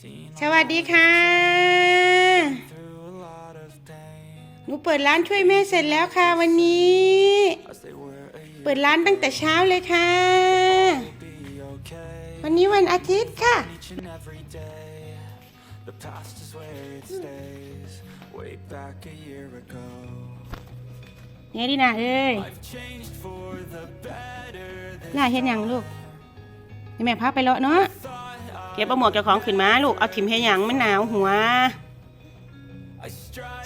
seen สวัสดีค่ะ through a lot of pain หนูเปิดร้านช่วยแม่เสร็จแล้วค่ะวันนี้ as they were a year เปิดร้านตั้งแต่เช้าเลยค่ะ be okay วันนี้วันอาทิตย์ค่ะ each and every day the past is where it stays way back a year ago เนี่ยดินาเอ้ย I've changed for the better this น่าเห็นยังลูกให้แม่พาไปเลาะเนาะเก็บเอาหมวกเจ้าของขึ้นมาลูก เอาถิ่มให้ยังมันหนาวหัว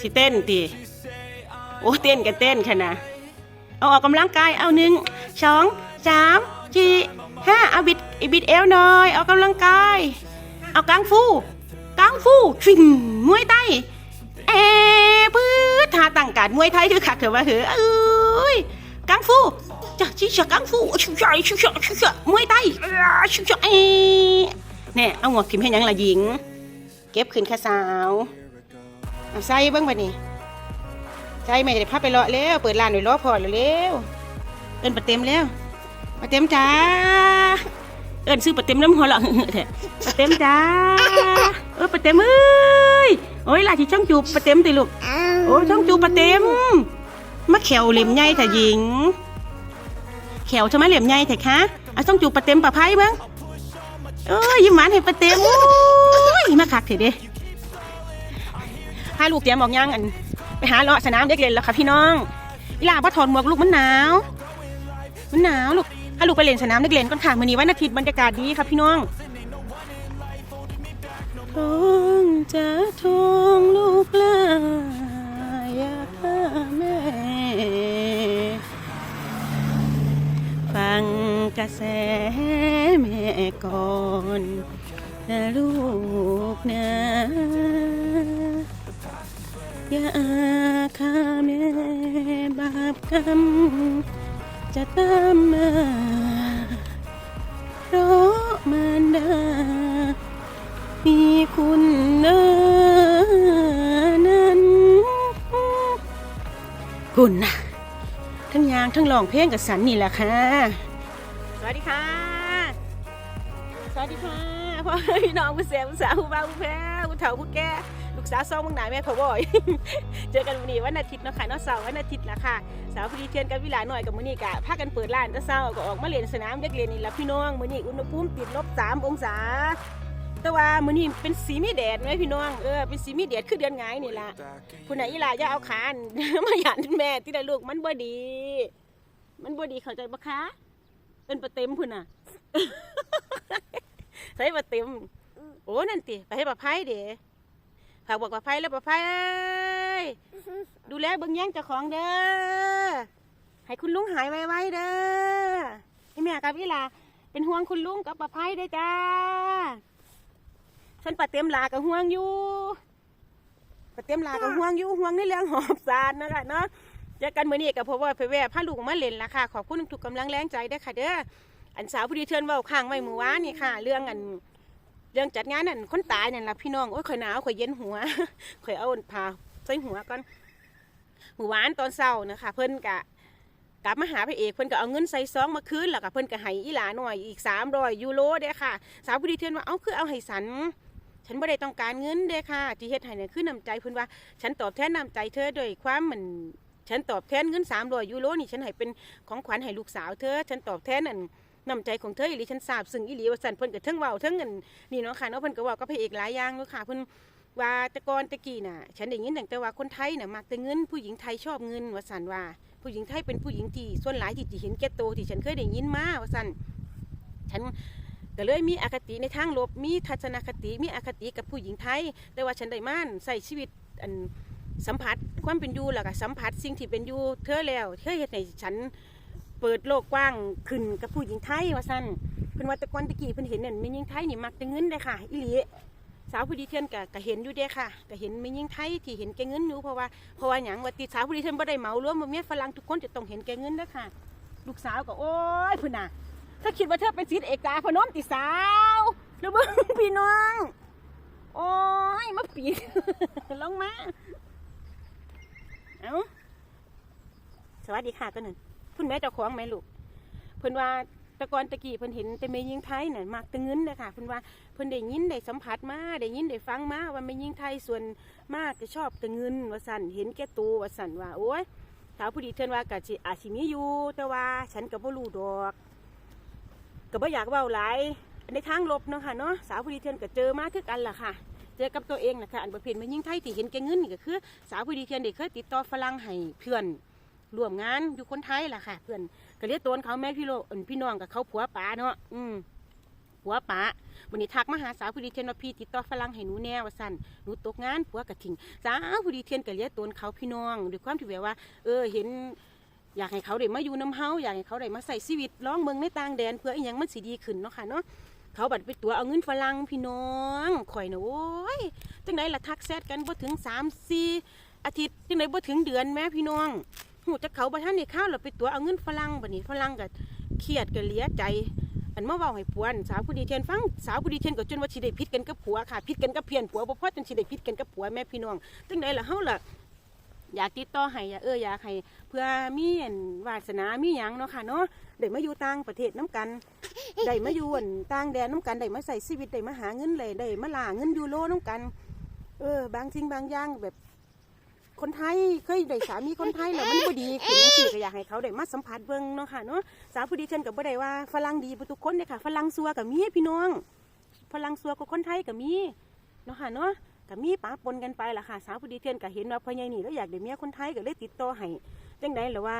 สิเต้นตีโอ้เต้นกันเต้นค่ะนะเอาออกกำลังกายเอาหนึ่งสองสามสี่ห้าเอาบิดอีบิดเอวหน่อยออกกำลังกาย เอากังฟูกังฟูชิงมวยไทยเอพื้นท่าตั้งการมวยไทยคือขักเถอะว่าเหอะเอ้ยกังฟูจะชิชะกังฟูชิชะชิชะชิชะมวยไทยชิชะเอ เนี่ยเอาหมวกทิมให้ยังละหญิง เก็บขึ้นค่ะสาวเอาใส่เบิ้งบัดนี้ใจแม่จะได้พาไปเลาะแล้วเปิดร้านไว้รอพอแล้วเร็วเอิ้นปะเต็มแล้วปะเต็มจ้าเอิ้นซื้อปะเต็มน้ำหัวเราะแท้ปะเต็มจ้าเออปะเต็มเอ้ยโอ้ยลาที่ช่องจูบปะเต็มติลูกโอ้ยช่องจูบปะเต็มมาแขวเหลี่ยมใหญ่แต่หญิงแขวทำไมเหลี่ยมใหญ่แต่คะเอาช่องจูบปะเต็มปะไพ่เบ้าง เอ้ยยิ้มหวานให้ปะเต็มโอ้ยมาคักเถอะเด้ให้ลูกเตรียมออกย่างอัน ไปหาเลาะสนามเด็กเล่นแล้วค่ะพี่น้องอีหลาพ่อถอดหมวกลูกมันหนาว มันหนาวลูกให้ลูกไปเล่นสนามเด็กเล่นก่อนค่ะมื้อนี้วันอาทิตย์บรรยากาศดีค่ะพี่น้องทองจะทองลูกลาอยากหาแม่ ฟังกระแส กรรม จะตามมา เพราะมารดา มีคุณนานั้น คุณนะทั้งยางทั้งร้องเพลงกับสันนี่แหละค่ะ สวัสดีค่ะ สวัสดีค่ะ พ่อพี่น้องผู้เสียผู้สาวผู้บ่าวผู้แพ้ผู้เฒ่าผู้แก่ลูกสาวซองเมึงหนาแม่พ่อบ่อย เจอกันวันนี้วันอาทิตย์เนาะค่ะเนาะเสาร์วันอาทิตย์ละค่ะ สาวพอดีเทียนกับวิลาหน่อยกับมื้อนี้กะพากันเปิดร้านแต่เช้าก็ออกมาเล่นสนามเด็กเล่นนี่ละพี่น้องมื้อนี้อุณหภูมิติดลบ3องศา แต่ว่ามื้อนี้เป็นสีมีแดดไหมพี่น้องเออเป็นสีมีแดดคือเดือนหงายนี่ล่ะ back a คุณน่ะอีหลาอย่าเอาขานมาหยานแม่ที่ได้ลูกมันบ่ดี มันบ่ดีเข้าใจบ่คะเป็นประเต็มพุ่นน่ะ ใส่ประเต็มโอ้นั่นติไปให้ปลาไผ่เด้ฝากบอกปลาไผ่แล้วปลาไผ่เอ้ยดูแลเบิ่งแย่งเจ้าของเด้อให้คุณลุงหายไวๆเด้อให้แม่กับอีหลาเป็นห่วงคุณลุงกับปลาไผ่เด้อจ้าฉันปลาเต็มหลากับห่วงอยู่ปะเต็มลากับห่วงอยู่ห่วงในเรื่องหอบสารนะคะเนาะเจอกันมื้อนี้กับพ่อว่าไปแวะพาลูกมาเล่นละค่ะขอบคุณทุกกำลังแรงใจเด้อค่ะเด้อ อันสาวผู้ดีเชิญเว้าข้างไว้มือวานี่ค่ะ เรื่องอันเรื่องจัดงานนั่นคนตายนั่นละพี่น้องโอ้ยข่อยหนาวข่อยเย็นหัวข่อยเอาผ้าใส่หัวก่อนเมื่อวานตอนเช้านะคะเพิ่นกะกลับมาหาพระเอกเพิ่นก็เอาเงินใส่ซองมาคืนแล้วก็เพิ่นก็ให้อีหลาหน่อยอีก300ยูโรเด้ค่ะ สาวผู้ดีเชิญว่าเอาคือเอาให้สัน ฉันไม่ได้ต้องการเงินเด้ค่ะ ที่เฮ็ดให้เนี่ยคือน้ำใจเพิ่นว่า ฉันตอบแทนน้ำใจเธอด้วยความเหมันฉันตอบแทนเงิน300ยูโรนี่ฉันให้เป็นของขวัญให้ลูกสาวเธอ ฉันตอบแทนอัน น้ำใจของเธออีหลีฉันทราบซึ้งอีหลีว่าสันเพิ่นก็เทั้งเว้าเทั้งเงินนี่เนาะค่ะเนาะเพิ่นก็เว้ากับพระเอกหลายอย่างเนาะค่ะเพิ่นว่าต่ก่อนต่กี้น่ะ ฉันได้ยินแต่ว่าคนไทยน่ะมักแต่เงินผู้หญิงไทยชอบเงินว่าสันว่า ผู้หญิงไทยเป็นผู้หญิงที่ส่วนหลายที่จะเห็นแก่ตัวที่ฉันเคยได้ยินมาว่าสันฉันก็เลยมีอคติในทางลบมีทัศนคติมีอคติกับผู้หญิงไทย แต่ว่าฉันได้ม่านใส่ชีวิตอันสัมผัสความเป็นอยู่แล้วก็สัมผัสสิ่งที่เป็นอยู่เธอแล้วเธอเฮ็ดให้ฉัน เปิดโลกกว้างขึ้นกับผู้หญิงไทยว่าซั่นเพิ่นว่าต่ก่อนตะกี้เพิ่นเห็นนั่นแม่หญิงไทยนี่มักแต่เงินเด้ค่ะอีหลีสาวผู้ดีเทือนก็กเห็นอยู่เด้ค่ะก็เห็นแม่หญิงไทยที่เห็นแกเงินอยู่เพราะว่าเพราะว่าหยังว่าติสาวผู้ดีเทือนบ่ได้เหมารวมว่าเมียฝรั่งทุกคนจะต้องเห็นแกเงินเด้อค่ะ ลูกสาวก็โอ๊ยพุ่นน่ะถ้าคิดว่าเธอเป็นศิษย์เอกาพนมติสาวหรือเบิ้งพี่น้องโอ้ยมาปีดลงมา เอาสวัสดีค่ะตัวหนึ่ง คุณแม่เจ้าของไหมลูกเพิ่นว่าตแต่ก่อนตะกี้เพิ่นเห็นแต่แม่ยิงไทยน่ะมักต่เงินเด้อค่ะเพิ่นว่าเพิ่นได้ยินได้สัมผัสมาได้ยินได้ฟังมาว่าแม่ยิงไทยส่วนมากจะชอบต่เงินว่าสั่นเห็นแก่ตัวว่าสั่นว่าโอ้ยสาวผู้ดีเทินว่าก็สิอาจสิมีอยู่ แต่ว่าฉันก็บ่รู้ดอกก็บ่อยากเว้าหลายในทางลบเนาะค่ะเนาะสาวผู้ดีเทินก็เจอมาคือกันล่ะค่ะ เจอกับตัวเองนะคะอันประเภทแม่ยิงไทยที่เห็นแก่เงินนี่ก็คือ สาวผู้ดีเทินได้เคยติดต่อฝรั่งให้เพื่อน ร่วมงานอยู่คนไทยล่ะค่ะ เพื่อนก็เรียกตัวเขาแม่พี่โลเอิ้นพี่น้องกับเขาผัวป๋าเนาะอืมผัวป๋าวันนี้ทักมาหาสาวผู้ดีเทียนว่าพี่ติดต่อฝรั่งให้หนูแน่ว่าสั่นหนูตกงานผัวกระทิ้งสาวผู้ดีเทียนก็เรียกตัวเขาพี่น้องด้วยความที่แบบว่า เออเห็นอยากให้เขาได้มาอยู่น้ำเฮาอยากให้เขาได้มาใส่ชีวิตร้องเมืองในต่างแดนเพื่ออีหยังมันสิดีขึ้นเนาะค่ะเนาะเขาบัดไปตัวเอาเงินฝรั่งพี่น้องข่อยนะโอ้ยจังไหนล่ะทักแซดกันบ่ถึงสามสี่อาทิตย์จังไหนบ่ถึงเดือนแม่พี่น้อง หูจะเขาบ่ท่านในข้าวเราไปตัวเอาเงินฝรั่งบัดนี้ฝรั่งก็เครียดก็เหลียใจอันเมาเว้าให้ผัวนสาวผู้ดีเทียนฟังสาวผู้ดีเทียนก็จนว่าสิได้ผิดกันกับผัวค่ะผิดกันกับเพียนผัวบ่พอจนสิได้ผิดกันกับผัวแม่พี่น้องจังไดล่ะเฮาล่ะอยากติดต่อให้เอออยากให้เพื่อมีอันวาสนามีหยังเนาะค่ะเนาะได้มาอยู่ต่างประเทศน้กันได้มาอยู่อันต่างแดนน้กันได้มาใส่ชีวิตได้มาหาเงินเลยได้มาล่าเงินยูโรน้กัน เออบางสิ่งบางอย่างแบบ คนไทยเคยได้สามีคนไทยแล้วมันบ่ดีขึ้นจังซี่ก็อยากให้เขาได้มาสัมผัสเบิ่งเนาะค่ะเนาะสาวผู้ดีเช่นกับบ่ได้ว่าฝรั่งดีบ่ทุกคนเด้อค่ะฝรั่งซัวก็มีพี่น้องฝรั่งซัวก็คนไทยก็มีเนาะค่ะเนาะก็มีปะปนกันไปล่ะค่ะ สาวผู้ดีเทียนก็เห็นว่าพ่อใหญ่นี่แล้วอยากได้เมียคนไทยก็เลยติดต่อให้จังได๋ล่ะว่า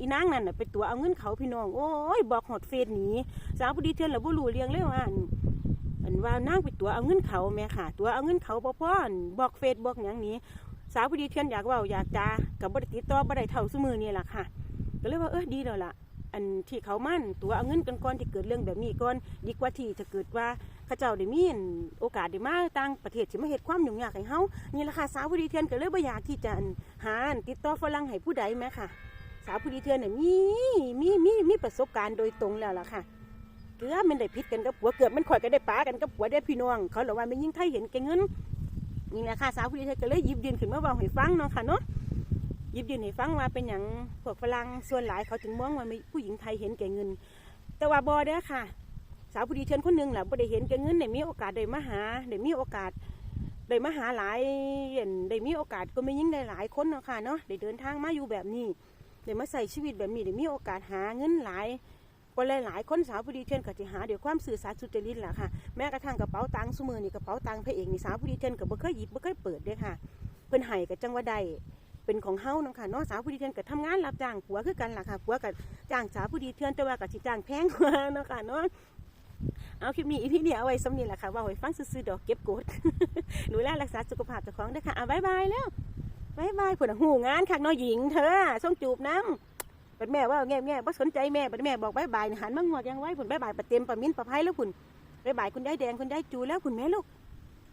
อีนางนั่นน่ะไปตัวเอาเงินเขาพี่น้องโอ้ยบอกฮอดเฟซหนีสาวผู้ดีเทียนแล้วบ่รู้เรื่องเลยว่า อันว่านางไปตัวเอาเงินเขาแม่ค่ะ ตัวเอาเงินเขาบ่พออันบอกเฟซบอกหยังนี้ สาวผู้ดีเทียนอยากว่าอยากจากับบริติดต่อบริเท่าสมือนี่แหละค่ะ ก็เลยว่าเออดีแล้วล่ะ อันที่เขามั่นตัวเอาเงินกันก่อนที่เกิดเรื่องแบบนี้ก่อนดีกว่าที่จะเกิดว่าข้าเจ้าได้มีโอกาสได้มาต่างประเทศสิมาเฮ็ดความยุ่งยากให้เฮานี่แหละค่ะสาวผู้ดีเทียนก็เลยบ่อยากที่จะหาอันติดต่อฝรั่งให้ผู้ใดแม่ค่ะ สาวผู้ดีเทียนน่ะมีมีมีมีประสบการณ์โดยตรงแล้วล่ะค่ะ เกือบมันได้พิษกันกับผัวเกือบมันข่อยก็ได้ปากันกับผัวได้พี่น้อง เขาเลยว่าไม่ยิ่งไทยเห็นแกเงินนี่แหละค่ะสาวผู้ดีเธอก็เลยยิบยืนขึ้นมาบอกให้ฟังเนาะค่ะเนาะยิบยืนให้ฟังว่าเป็นอย่างพวกฝรั่งส่วนหลายเขาถึงมองว่าม่ผู้หญิงไทยเห็นแก่เงิน แต่ว่าบอเด้อค่ะ สาวผู้ดีเชิญคนหนึ่งแหละบ่ได้เห็นแก่เงินได้มีโอกาสได้มาหาได้มีโอกาสได้มาหาหลายเห็นได้มีโอกาสก็ไม่ยิ่งได้หลายคนเนาะค่ะเนาะได้เดินทางมาอยู่แบบนี้ได้มาใส่ชีวิตแบบนี้ได้มีโอกาสหาเงินหลาย คนหลายๆคนสาวผู้ดีเทียนก็จะหาเดี๋ยวความสื่อสารสุจริตแหละค่ะแม้กระทั่งกระเป๋าตังค์สมือนี่กระเป๋าตังค์พระเอกนี่สาวผู้ดีเทียนก็บ่เคยหยิบบ่เคยเปิดเด้ค่ะ เพิ่นให้กับจังหวัดใดเป็นของเฮานาะค่ะเนาะสาวผู้ดีเทียนก็ทำงานรับจ้างผัวคือกันล่ะค่ะผัวก็จ้างสาวผู้ดีเทียนแต่ว่าก็สิจ้างแพงกว่าเนาะค่ะเนาะเอาคลิปนี้อีพีนี้เอาไว้สำนี้แหละค่ะว่าไว้ฟังซื่อๆดอกเก็บกดหนูแลรักษาสุขภาพเจ้าของเด้อค่ะอะบายบายแล้วบายบายผุนหูงานคักเนาะหญิงเธอส่งจูบน้ำ บัดแม่ว่าแง่แง่บ่สนใจแม่บัดแม่บอกบายบายหันมางวดยังไว้ผุนบายบายปะเต็มปะมิ้นปะไพ่แล้วผุนบายบายคุณยายแดงคุณยายจูแล้วผุนแม่ลูก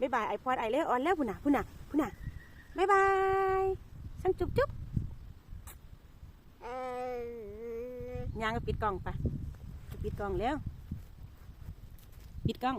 บายบายไอพอดไอเล่ออนแล้วผุนน่ะผุนน่ะผุนน่ะบายบายสั่งจุ๊บจุ๊บยางก็ปิดกล้องไปปิดกล้องแล้ว ปิดกล้อง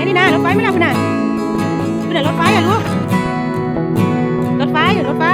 อะนี่นะรถไฟไม่น่าคุณน่ะคุณน่ะรถไฟอะลูกรถไฟอ่รถไฟ